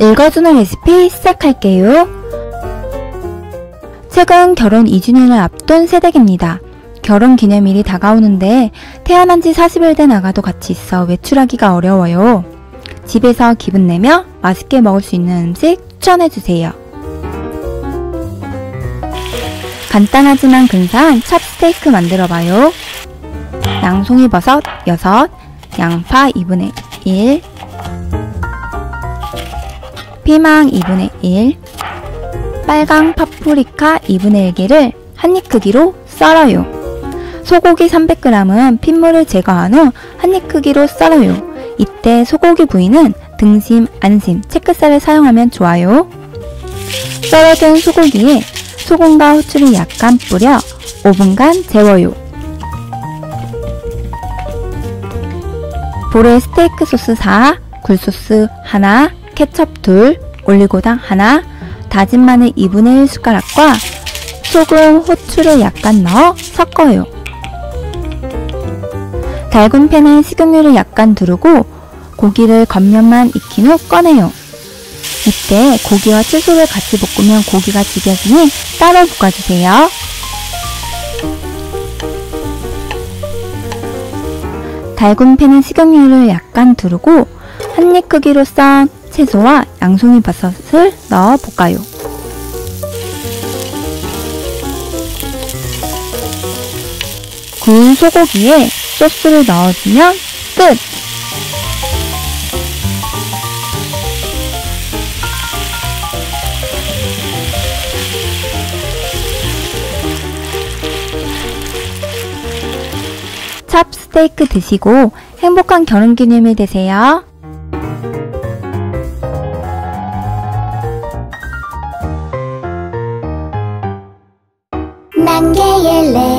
읽어주는 레시피 시작할게요. 최근 결혼 2주년을 앞둔 새댁입니다. 결혼 기념일이 다가오는데 태어난 지 40일 된 아가도 같이 있어 외출하기가 어려워요. 집에서 기분 내며 맛있게 먹을 수 있는 음식 추천해주세요. 간단하지만 근사한 찹스테이크 만들어봐요. 양송이 버섯 6, 양파 2분의 1, 피망 2분의 1, 빨강 파프리카 2분의 1개를 한 입 크기로 썰어요. 소고기 300g은 핏물을 제거한 후 한 입 크기로 썰어요. 이때 소고기 부위는 등심, 안심, 채끝살을 사용하면 좋아요. 썰어둔 소고기에 소금과 후추를 약간 뿌려 5분간 재워요. 볼에 스테이크 소스 4, 굴소스 하나, 케첩 둘, 올리고당 하나, 다진 마늘 2분의 1 숟가락과 소금, 후추를 약간 넣어 섞어요. 달군 팬에 식용유를 약간 두르고 고기를 겉면만 익힌 후 꺼내요. 이때 고기와 채소를 같이 볶으면 고기가 질겨지니 따로 볶아주세요. 달군 팬에 식용유를 약간 두르고 한 입 크기로 썬 채소와 양송이 버섯을 넣어 볶아요. 구운 소고기에 소스를 넣어주면 끝! 찹스테이크 드시고 행복한 결혼기념일 되세요. 난개의